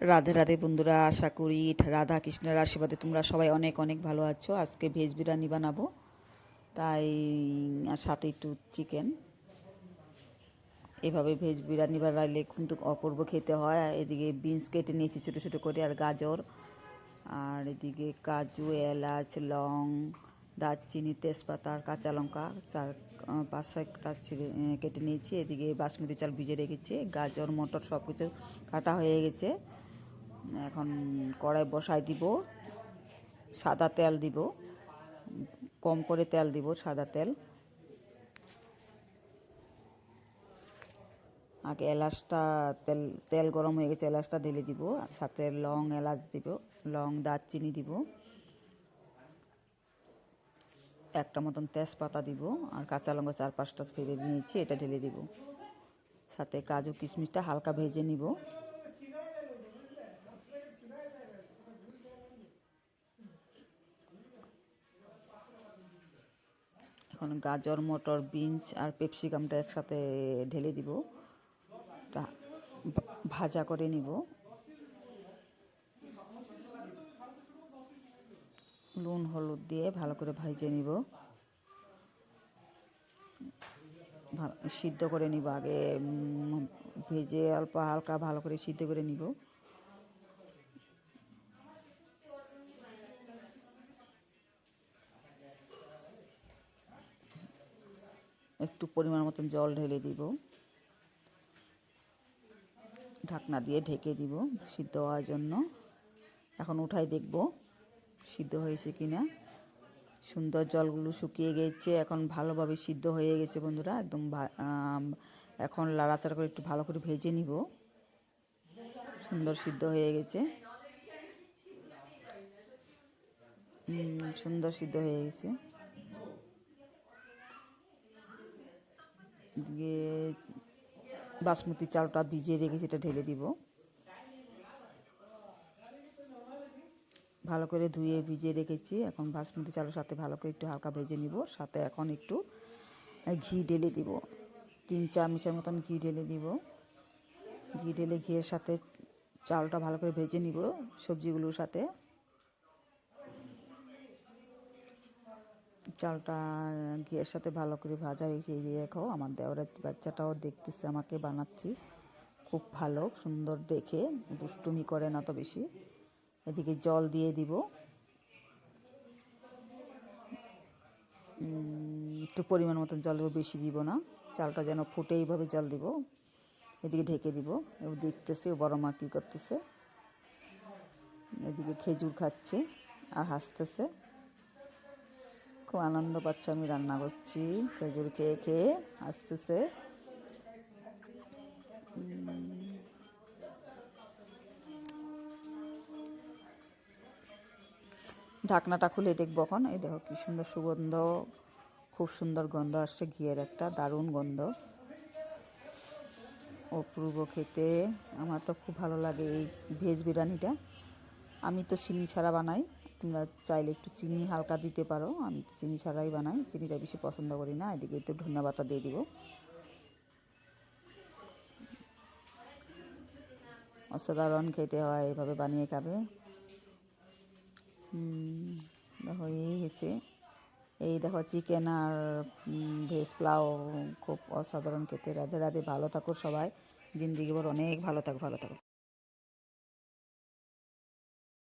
রাধে রাধে বন্ধুরা, আশা করি রাধা কৃষ্ণের আশীর্বাদে তোমরা সবাই অনেক অনেক ভালো আছো। আজকে ভেজ বিরিয়ানি বানাবো, তাই সাথে একটু চিকেন এভাবে ভেজ বিরিয়ানি বানাইলে কিন্তু অপূর্ব খেতে হয়। এদিকে বিনস কেটে নিয়েছি ছোটো ছোটো করে, আর গাজর। আর এদিকে কাজু, এলাচ, লং, দারচিনি, তেজপাতা, আর কাঁচা লঙ্কা। চার পাঁচ ছয়টা কেটে নিয়েছি। এদিকে বাসমতি চাল ভিজে রেখেছি। গাজর, মটর সব কিছু কাটা হয়ে গেছে। এখন কড়াই বসাই দিব, সাদা তেল দিব, কম করে তেল দিব সাদা তেল। আগে এলাচটা তেল তেল গরম হয়ে গেছে, এলাচটা ঢেলে দিব সাথে লং এলাচ দিব, লং দারচিনি দিব। একটা মতন তেজপাতা দিব, আর কাঁচা লঙ্কা চার পাঁচটা ফেলে নিয়েছি, এটা ঢেলে দিব। সাথে কাজু কিশমিশটা হালকা ভেজে নিব। এখন গাজর, মটর, বিনস আর পেপসিকামটা একসাথে ঢেলে দিব। ভাজা করে নিব। নুন, হলুদ দিয়ে ভালো করে ভাজে নিব। সিদ্ধ করে নিব আগে ভেজে অল্প হালকা ভালো করে সিদ্ধ করে নিব। একটু পরিমাণ মতন জল ঢেলে দিব। ঢাকনা দিয়ে ঢেকে দিব সিদ্ধ হওয়ার জন্য। এখন উঠাই দেখব সিদ্ধ হয়েছে কিনা। সুন্দর জলগুলো শুকিয়ে গেছে, এখন ভালোভাবে সিদ্ধ হয়ে গেছে বন্ধুরা। একদম এখন লাড়াচাড়া করে একটু ভালো করে ভেজে নিব। সুন্দর সিদ্ধ হয়ে গেছে। সুন্দর সিদ্ধ হয়ে গেছে। দিয়ে বাসমতি চালটা ভিজিয়ে রেখে সেটা ঢেলে দিব। ভালো করে ধুয়ে ভিজিয়ে রেখেছি। এখন বাসমতি চালের সাথে ভালো করে একটু হালকা ভেজে নিব। সাথে এখন একটু ঘি ঢেলে দিব। তিন চামচের মতন ঘি ঢেলে দিব। ঘি ঢেলে ঘিয়ের সাথে চালটা ভালো করে ভেজে নিব সবজিগুলোর সাথে। চালটা ঘিয়ের সাথে ভালো করে ভাজা হয়েছে এই যে দেখো, আমার দেওরের বাচ্চাটাও দেখতেছে আমাকে, বানাচ্ছি। খুব ভালো, সুন্দর দেখে, দুষ্টুমি করে না তো বেশি। এদিকে জল দিয়ে দিব। একটু পরিমাণ মতন জল দেবো, বেশি দিব না। চালটা যেন ফুটে এইভাবে জল দিব। এদিকে ঢেকে দিব। এবার দেখতেছে বড় মা কী করতেছে। এদিকে খেজুর খাচ্ছে আর হাসতেছে। খুব আনন্দ পাচ্ছে, আমি রান্না করছি। খেজুর খেয়ে খেয়ে আসতেছে। ঢাকনাটা খুলে দেখব এখন। এই দেখো কি সুন্দর সুগন্ধ, খুব সুন্দর গন্ধ আসছে, ঘিয়ের একটা দারুণ গন্ধ। অপূর্ব খেতে, আমার তো খুব ভালো লাগে এই ভেজ বিরিয়ানিটা। আমি তো চিনি ছাড়া বানাই। তোমরা চাইলে একটু চিনি হালকা দিতে পারো। আমি তো চিনি ছাড়াই বানাই, চিনিটা বেশি পছন্দ করি না। এদিকে একটু ধনিয়া পাতা দিয়ে দিব। অসাধারণ খেতে হয়, এভাবে বানিয়ে খাবে। দেখো, এই হচ্ছে, এই দেখো চিকেন আর ভেজ পোলাও খুব অসাধারণ খেতে। রাধে রাধে, ভালো থাকো সবাই। জিন্দিগি ভর অনেক ভালো থাকো ভালো থাকো।